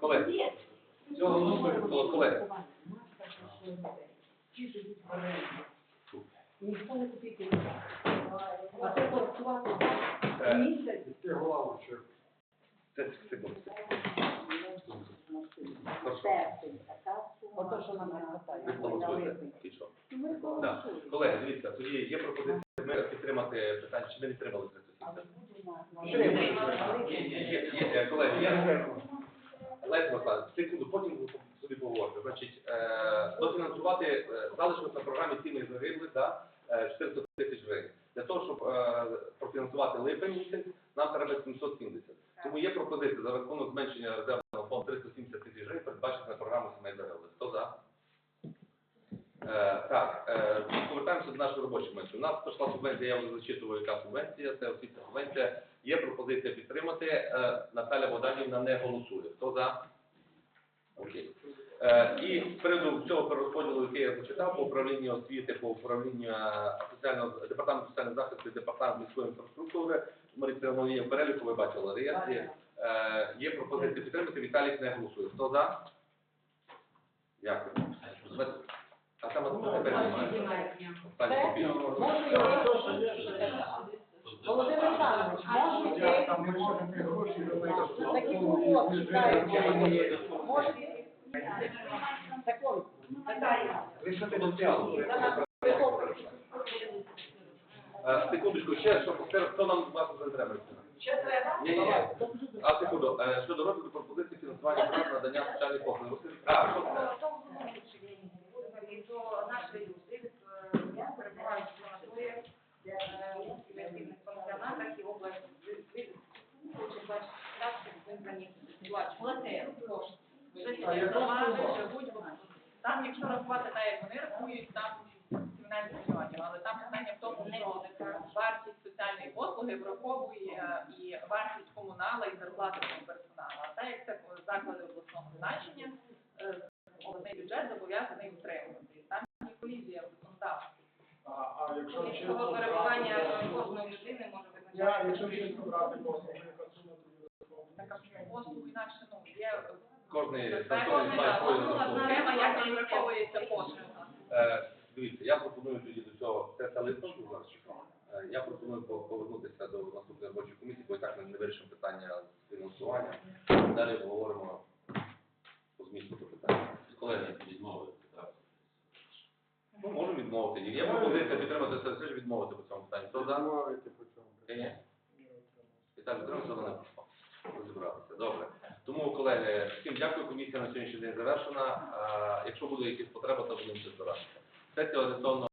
Колеги, цього голосуємо, колеги. Ніхто не копійки. А це Е, місяць. Ти голову ще. Це секунду. Ото, що нам не хватає. Ви голосуєте? І що? Колеги, дивіться, тоді є пропозиція підтримати питання, чи ми не підтримали 370? Є, є, е, колеги, я Леся Михайловна, секунду, потім собі поговорите. Значить, е, дофінансувати е, залишок на програмі «Ціни загиблих» да, е, 400 тисяч гривень. Для того, щоб е, профінансувати липень місяць, нам треба 770. Тому є пропозиція за рахунок зменшення резервного фонду 370 тисяч гривень передбачити на програму «Сімей загиблих». Хто за? Е, так, е, повертаємося до нашої робочої менші. У нас прийшла субвенція, я вже зачитував, яка субвенція, це освітня субвенція. Є пропозиція підтримати. Е, Наталя Богданівна не голосує. Хто за? Окей. Е, і з приводу цього перерозподілу, який я зачитав, по управлінню освіти, по управлінню е, соціального департаменту соціального захисту і департамент міської інфраструктури, Новія переліку, ви бачили реєстрі. Е, є пропозиція підтримати, Віталік не голосує. Хто за? Дякую. А там тепер немає. Останній копійки. Володимир Іванович, може йти. Там ми ще не гроші Такі умови чекають. Може. Закон. Ви ще не. Е, Секундочку, ще що повтор- хто нам з вас не треба? Ще треба? Ні, ні, ні. А секунду, е, щодо розгляду пропозиції фінансування прав надання соціальних послуг. А, що це? До нашої юрисдикції перебувають в санаторіях, інвестиційних пансіонатах і область визнані живуть, в- там, якщо рахувати так, як вони рахують, там 17 мільйонів, але там питання в тому, що вартість соціальної послуги враховує і вартість комунала, і зарплати персоналу. А так як це заклади обласного значення, е, обласний бюджет зобов'язаний утримувати. І Там є колізія в законодавстві. А, а якщо перебування кожної людини може я, якщо визначати. чесно брати послуги, послуг інакше, ну, є Кожний санаторій має свою формула, як розраховується послуга. Е, Дивіться, я пропоную тоді до цього, це та лист у нас Я пропоную повернутися до наступної робочої комісії, бо і так ми не вирішимо питання з фінансування. Далі обговоримо по змісту питання. Колеги, можемо відмовити. Є пропозиція підтримати це, все ж відмовити по цьому питанню. Хто за? Відмовити по цьому. Ні. І так, підтримати, не пішла. Розібралися. Добре. Тому, колеги, всім дякую. Комісія на сьогоднішній день завершена. А, Якщо буде якісь потреби, то будемо розбиратися. Сесія орієнтовно